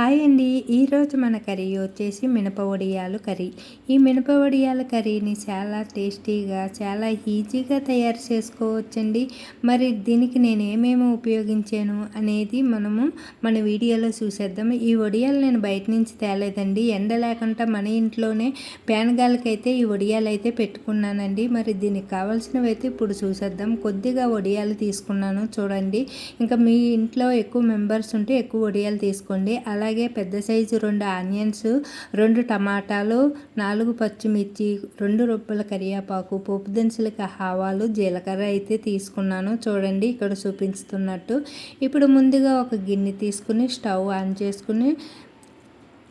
Hi అండి. ఈరోజు మన కర్రీ వచ్చేసి మినప వడియాలు కర్రీ. ఈ మినప వడియాల కర్రీని చాలా టేస్టీగా చాలా ఈజీగా తయారు చేసుకోవచ్చండి. మరి దీనికి నేను ఏమేమి ఉపయోగించాను అనేది మనము మన వీడియోలో చూసేద్దాం. ఈ వడియాలు నేను బయట నుంచి తేలేదండి. ఎండ లేకుండా మన ఇంట్లోనే పేనగాలకైతే ఈ వడియాలు అయితే పెట్టుకున్నానండి. మరి దీనికి కావాల్సినవి అయితే ఇప్పుడు చూసేద్దాం. కొద్దిగా వడియాలు తీసుకున్నాను చూడండి. ఇంకా మీ ఇంట్లో ఎక్కువ మెంబర్స్ ఉంటే ఎక్కువ వడియాలు తీసుకోండి. అలా అలాగే పెద్ద సైజు రెండు ఆనియన్స్ రెండు టమాటాలు నాలుగు పచ్చిమిర్చి రెండు రొప్పల కరివేపాకు పోపు దినుసులకి ఆవాలు జీలకర్ర అయితే తీసుకున్నాను. చూడండి ఇక్కడ చూపిస్తున్నట్టు. ఇప్పుడు ముందుగా ఒక గిన్నె తీసుకుని స్టవ్ ఆన్ చేసుకుని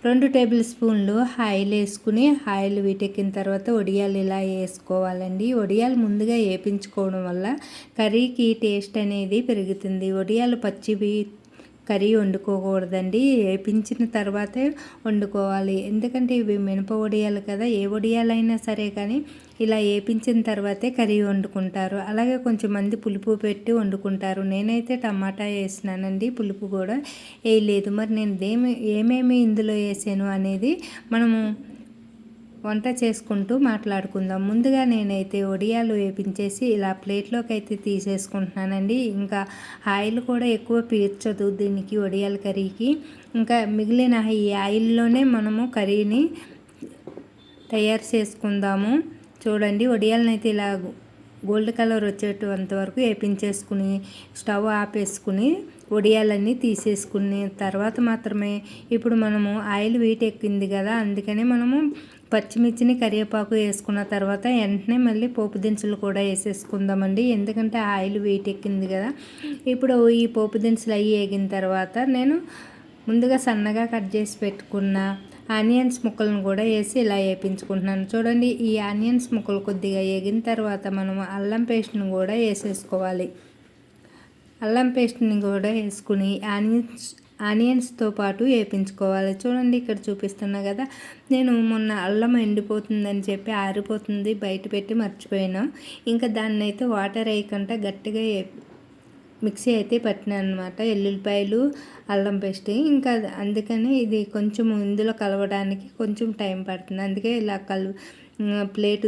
రెండు టేబుల్ స్పూన్లు ఆయిల్ వేసుకుని ఆయిల్ వీటెక్కిన తర్వాత వడియాలు ఇలా వేసుకోవాలండి. వడియాలు ముందుగా వేపించుకోవడం వల్ల కర్రీకి టేస్ట్ అనేది పెరుగుతుంది. వడియాలు పచ్చివి కర్రీ వండుకోకూడదండి. వేపించిన తర్వాతే వండుకోవాలి. ఎందుకంటే ఇవి మినప వడియాలు కదా ఏ వడియాలైనా సరే కానీ ఇలా వేపించిన తర్వాతే కర్రీ వండుకుంటారు. అలాగే కొంచెం మంది పులుపు పెట్టి వండుకుంటారు. నేనైతే టమాటా వేసినానండి పులుపు కూడా వేయలేదు. మరి నేను దేమి ఏమేమి ఇందులో వేసాను అనేది మనము వంట చేసుకుంటూ మాట్లాడుకుందాం. ముందుగా నేనైతే ఒడియాలు వేపించేసి ఇలా ప్లేట్లోకి అయితే తీసేసుకుంటున్నానండి. ఇంకా ఆయిల్ కూడా ఎక్కువ పీర్చదు దీనికి ఒడియాల కర్రీకి. ఇంకా మిగిలిన ఈ ఆయిల్లోనే మనము కర్రీని తయారు చేసుకుందాము. చూడండి వడియాలను అయితే ఇలా గోల్డ్ కలర్ వచ్చేటంత వరకు వేపించేసుకుని స్టవ్ ఆపేసుకుని వడియాలన్నీ తీసేసుకుని తర్వాత మాత్రమే ఇప్పుడు మనము ఆయిల్ వీట్ ఎక్కింది కదా అందుకనే మనము పచ్చిమిర్చిని కరివేపాకు వేసుకున్న తర్వాత వెంటనే మళ్ళీ పోపు దినుసులు కూడా వేసేసుకుందామండి. ఎందుకంటే ఆయిల్ వెయిట్ ఎక్కింది కదా. ఇప్పుడు ఈ పోపు దినుసులు అవి వేగిన తర్వాత నేను ముందుగా సన్నగా కట్ చేసి పెట్టుకున్న ఆనియన్స్ ముక్కలను కూడా వేసి ఇలా వేపించుకుంటున్నాను. చూడండి ఈ ఆనియన్స్ ముక్కలు కొద్దిగా వేగిన తర్వాత మనం అల్లం పేస్ట్ని కూడా వేసేసుకోవాలి. అల్లం పేస్ట్ని కూడా వేసుకుని ఆనియన్స్ ఆనియన్స్తో పాటు వేపించుకోవాలి. చూడండి ఇక్కడ చూపిస్తున్నా కదా. నేను మొన్న అల్లం ఎండిపోతుందని చెప్పి ఆరిపోతుంది. బయట పెట్టి మర్చిపోయాను. ఇంకా దాన్ని అయితే వాటర్ వేయకుండా గట్టిగా మిక్సీ అయితే పట్టిన అనమాట ఎల్లుల్లిపాయలు అల్లం పేస్ట్. ఇంకా అందుకని ఇది కొంచెం ఇందులో కలవడానికి కొంచెం టైం పడుతుంది. అందుకే ఇలా కలు ప్లేటు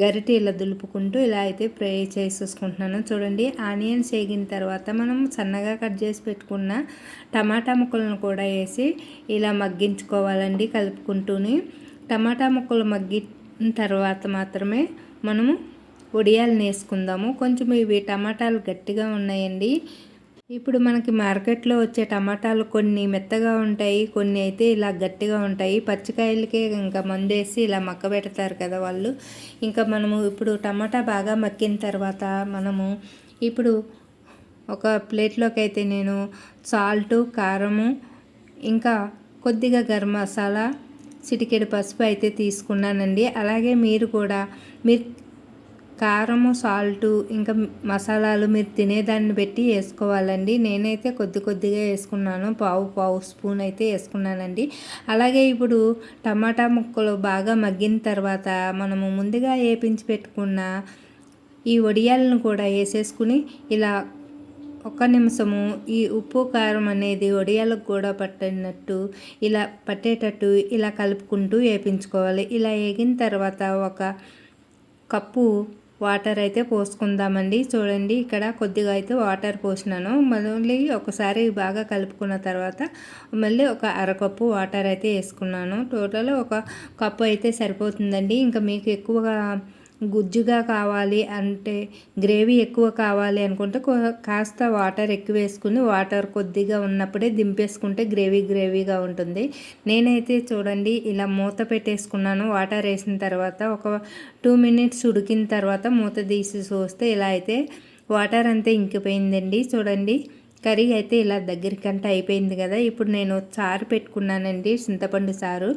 గరిటె ఇలా దులుపుకుంటూ ఇలా అయితే ఫ్రై చేసేసుకుంటున్నాను. చూడండి ఆనియన్స్ వేగిన తర్వాత మనం సన్నగా కట్ చేసి పెట్టుకున్న టమాటా ముక్కలను కూడా వేసి ఇలా మగ్గించుకోవాలండి కలుపుకుంటూనే. టమాటా ముక్కలు మగ్గిన తర్వాత మాత్రమే మనము ఉడియాలను వేసుకుందాము. కొంచెం ఇవి టమాటాలు గట్టిగా ఉన్నాయండి. ఇప్పుడు మనకి మార్కెట్లో వచ్చే టమాటాలు కొన్ని మెత్తగా ఉంటాయి కొన్ని అయితే ఇలా గట్టిగా ఉంటాయి. పచ్చికాయలకే ఇంకా మందేసి ఇలా మక్క పెడతారు కదా వాళ్ళు. ఇంకా మనము ఇప్పుడు టమాటా బాగా మక్కిన తర్వాత మనము ఇప్పుడు ఒక ప్లేట్లోకి అయితే నేను సాల్టు కారము ఇంకా కొద్దిగా గరం మసాలా చిటికెడు పసుపు అయితే తీసుకున్నానండి. అలాగే మీరు కూడా మీరు కారము సాల్టు ఇంకా మసాలాలు మీరు తినేదాన్ని పెట్టి వేసుకోవాలండి. నేనైతే కొద్ది కొద్దిగా వేసుకున్నాను. పావు పావు స్పూన్ అయితే వేసుకున్నానండి. అలాగే ఇప్పుడు టమాటా ముక్కలు బాగా మగ్గిన తర్వాత మనము ముందుగా వేపించి పెట్టుకున్న ఈ వడియాలను కూడా వేసేసుకుని ఇలా ఒక నిమిషము ఈ ఉప్పు కారం అనేది వడియాలకు కూడా పట్టినట్టు ఇలా పట్టేటట్టు ఇలా కలుపుకుంటూ వేపించుకోవాలి. ఇలా వేగిన తర్వాత ఒక కప్పు వాటర్ అయితే పోసుకుందామండి. చూడండి ఇక్కడ కొద్దిగా అయితే వాటర్ పోసినాను. మళ్ళీ ఒకసారి బాగా కలుపుకున్న తర్వాత మళ్ళీ ఒక అరకప్పు వాటర్ అయితే వేసుకున్నాను. టోటల్ ఒక కప్పు అయితే సరిపోతుందండి. ఇంకా మీకు ఎక్కువగా గుజ్జుగా కావాలి అంటే గ్రేవీ ఎక్కువ కావాలి అనుకుంటే కాస్త వాటర్ ఎక్కువ వేసుకుని వాటర్ కొద్దిగా ఉన్నప్పుడే దింపేసుకుంటే గ్రేవీ గ్రేవీగా ఉంటుంది. నేనైతే చూడండి ఇలా మూత పెట్టేసుకున్నాను. వాటర్ వేసిన తర్వాత ఒక టూ మినిట్స్ ఉడికిన తర్వాత మూత తీసి చూస్తే ఇలా అయితే వాటర్ అంతా ఇంకిపోయిందండి. చూడండి కర్రీ అయితే ఇలా దగ్గరికంటే అయిపోయింది కదా. ఇప్పుడు నేను చారు పెట్టుకున్నానండి చింతపండు చారు.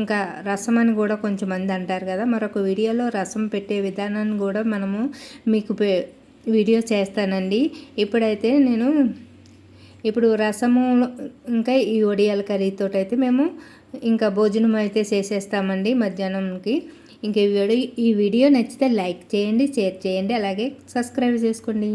ఇంకా రసం అని కూడా కొంచెం మంది అంటారు కదా. మరొక వీడియోలో రసం పెట్టే విధానాన్ని కూడా మనము మీకు వీడియో చేస్తానండి. ఇప్పుడైతే నేను ఇప్పుడు రసము ఇంకా ఈ ఒడియాల కర్రీతో అయితే మేము ఇంకా భోజనం అయితే చేసేస్తామండి మధ్యాహ్నంకి. ఇంకా ఈ వీడియో ఈ వీడియో నచ్చితే లైక్ చేయండి షేర్ చేయండి అలాగే సబ్స్క్రైబ్ చేసుకోండి.